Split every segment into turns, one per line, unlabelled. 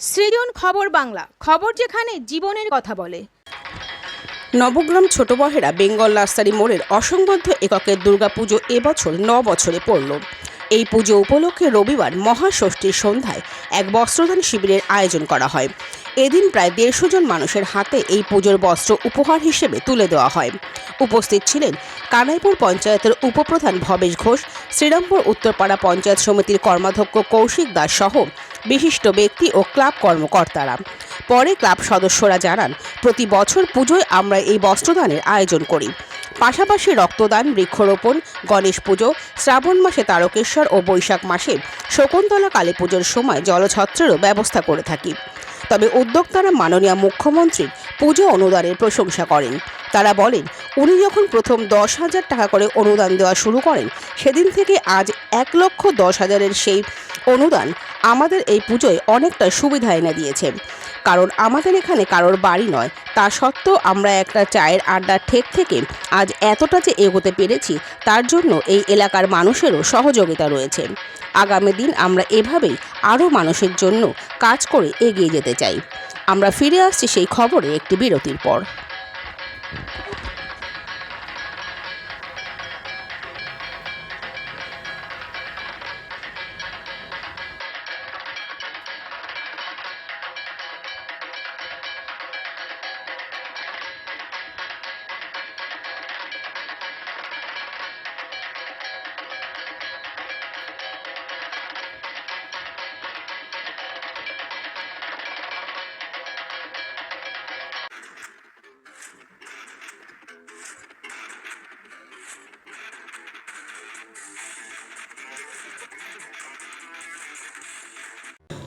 সৃজন খবর বাংলা, খবর যেখানে জীবনের কথা বলে।
নবগ্রাম ছোট বহেরা বেঙ্গল নার্সারি মোড়ের অসংবদ্ধ এককের দুর্গাপুজো এবছর ন বছরে পড়ল। এই পুজো উপলক্ষে রবিবার মহাষষ্ঠীর সন্ধ্যায় এক বস্ত্রদান শিবিরের আয়োজন করা হয়। এদিন প্রায় দেড়শো জন মানুষের হাতে এই পুজোর বস্ত্র উপহার হিসেবে তুলে দেওয়া হয়। উপস্থিত ছিলেন কানাইপুর পঞ্চায়েতের উপপ্রধান ভবেশ ঘোষ, শ্রীরামপুর উত্তরপাড়া পঞ্চায়েত সমিতির কর্মাধ্যক্ষ কৌশিক দাস সহ বিশিষ্ট ব্যক্তি ও ক্লাব কর্মকর্তারা। পরে ক্লাব সদস্যরা জানান, প্রতি বছর পুজোয় আমরা এই বস্ত্রদানের আয়োজন করি। পাশাপাশি রক্তদান, বৃক্ষরোপণ, গণেশ পুজো, শ্রাবণ মাসে তারকেশ্বর ও বৈশাখ মাসে শকুন্তলা কালী পুজোর সময় জলছত্রেরও ব্যবস্থা করে থাকি। তবে উদ্যোক্তারা মাননীয় মুখ্যমন্ত্রীর পুজো অনুদানের প্রশংসা করেন। তারা বলেন, উনি যখন প্রথম দশ হাজার টাকা করে অনুদান দেওয়া শুরু করেন, সেদিন থেকে আজ এক লক্ষ দশ হাজারের সেই অনুদান আমাদের এই পুজোয় অনেকটা সুবিধা এনে দিয়েছে। কারণ আমাদের এখানে কারোর বাড়ি নয়, তা সত্ত্বেও আমরা একটা চায়ের আড্ডার ঠেক থেকে আজ এতটা যে এগোতে পেরেছি, তার জন্য এই এলাকার মানুষেরও সহযোগিতা রয়েছে। আগামী দিন আমরা এভাবেই আরও মানুষের জন্য কাজ করে এগিয়ে যেতে চাই। আমরা ফিরে আসছি সেই খবরে একটি বিরতির পর।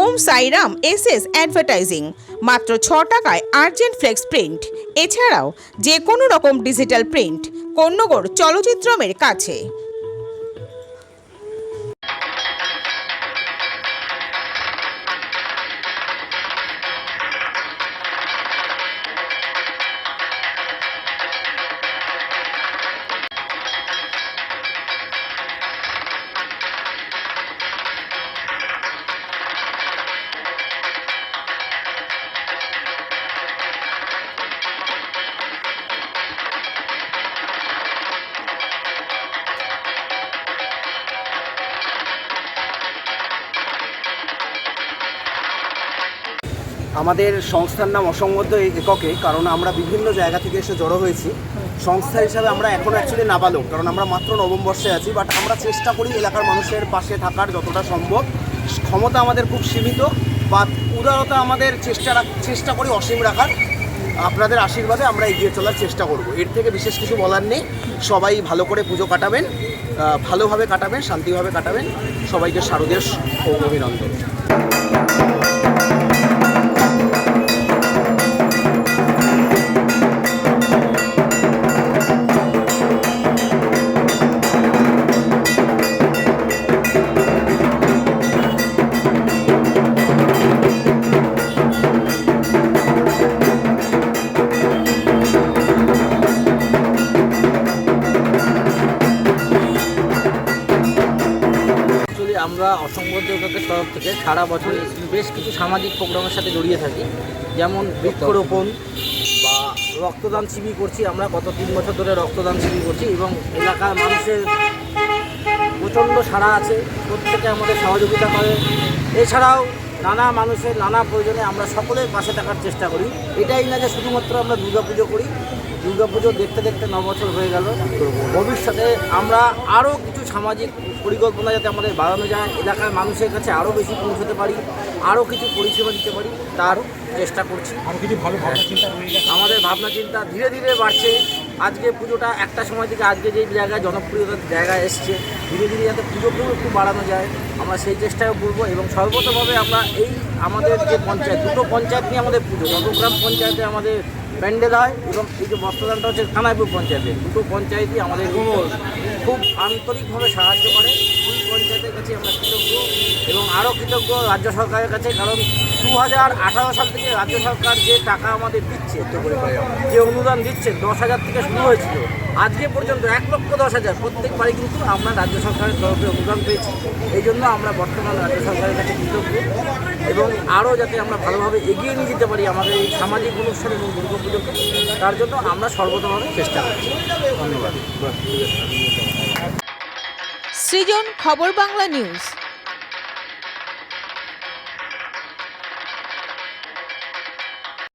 Om Sairam S S advertising, মাত্র ছ টাকায় আর্জেন্ট ফ্লেক্স প্রিন্ট। এছাড়াও যে কোনো রকম ডিজিটাল প্রিন্ট কন্যগড় চলচ্চিত্রমের কাছে।
আমাদের সংস্থার নাম অসংবদ্ধ এককে, কারণ আমরা বিভিন্ন জায়গা থেকে এসে জড়ো হয়েছি। সংস্থা হিসাবে আমরা এখনও অ্যাকচুয়ালি নাবালক, কারণ আমরা মাত্র নবম বর্ষে আছি বাট আমরা চেষ্টা করি এলাকার মানুষের পাশে থাকার যতটা সম্ভব। ক্ষমতা আমাদের খুব সীমিত বা উদারতা আমাদের চেষ্টা রাখ- চেষ্টা করি অসীম রাখার। আপনাদের আশীর্বাদে আমরা এগিয়ে চলার চেষ্টা করব। এর থেকে বিশেষ কিছু বলার নেই। সবাই ভালো করে পুজো কাটাবেন ভালোভাবে কাটাবেন, শান্তিভাবে কাটাবেন। সবাইকে শারদের অভিনন্দন।
অ্যাকচুয়ালি আমরা অসংবদ্ধ একাকের তরফ থেকে সারা বছর বেশ কিছু সামাজিক প্রোগ্রামের সাথে জড়িয়ে থাকি। যেমন বৃক্ষরোপণ বা রক্তদান শিবির করছি, আমরা গত তিন বছর ধরে রক্তদান শিবির করছি এবং এলাকার মানুষের প্রচণ্ড সাড়া আছে। প্রত্যেকে আমাদের সহযোগিতা করে। এছাড়াও নানা মানুষের নানা প্রয়োজনে আমরা সকলের পাশে থাকার চেষ্টা করি। এটাই না যে শুধুমাত্র আমরা দুর্গাপুজো করি দুর্গাপুজো দেখতে দেখতে ন বছর হয়ে গেল। ভবিষ্যতে আমরা আরও কিছু সামাজিক পরিকল্পনা যাতে আমাদের বাড়ানো যায় এলাকার মানুষের কাছে আরও বেশি পৌঁছতে পারি আরও কিছু পরিষেবা দিতে পারি তার চেষ্টা করছি।
কিছু ভালো গেছে।
আমাদের ভাবনা চিন্তা ধীরে ধীরে বাড়ছে। আজকে পুজোটা একটা সময় থেকে আজকে যেই জায়গায় জনপ্রিয়তার জায়গায় এসছে ধীরে ধীরে যাতে পুজোকেও একটু বাড়ানো যায় আমরা সেই চেষ্টাও করব এবং সর্বতভাবে আমরা এই আমাদের যে পঞ্চায়েত দুটো পঞ্চায়েত নিয়ে আমাদের পুজো নবগ্রাম পঞ্চায়েতে আমাদের প্যান্ডেল হয় এবং এই যে বস্ত্রদানটা হচ্ছে খানাইপুর পঞ্চায়েতে। দুটো পঞ্চায়েতই আমাদের খুব আন্তরিকভাবে সাহায্য করে। দুই পঞ্চায়েতের কাছে আমরা কৃতজ্ঞ এবং আরও কৃতজ্ঞ রাজ্য সরকারের কাছে কারণ সাল থেকে রাজ্য সরকার যে টাকা আমাদের দিচ্ছে, যে অনুদান দিচ্ছে, দশ হাজার থেকে শুরু হয়েছিল। আজকে পর্যন্ত এক লক্ষ দশ হাজার প্রত্যেক বাড়ি কিন্তু আমরা রাজ্য সরকারের তরফে অনুদান পেয়েছি। এই জন্য আমরা বর্তমান রাজ্য সরকারের কাছে কৃতজ্ঞ এবং আরও যাতে আমরা ভালোভাবে এগিয়ে নিয়ে যেতে পারি আমাদের এই সামাজিক অনুষ্ঠান এবং দুর্গাপুজোকে তার জন্য আমরা সর্বতভাবে চেষ্টা করছি। ধন্যবাদ।
সৃজন খবর বাংলা নিউজ।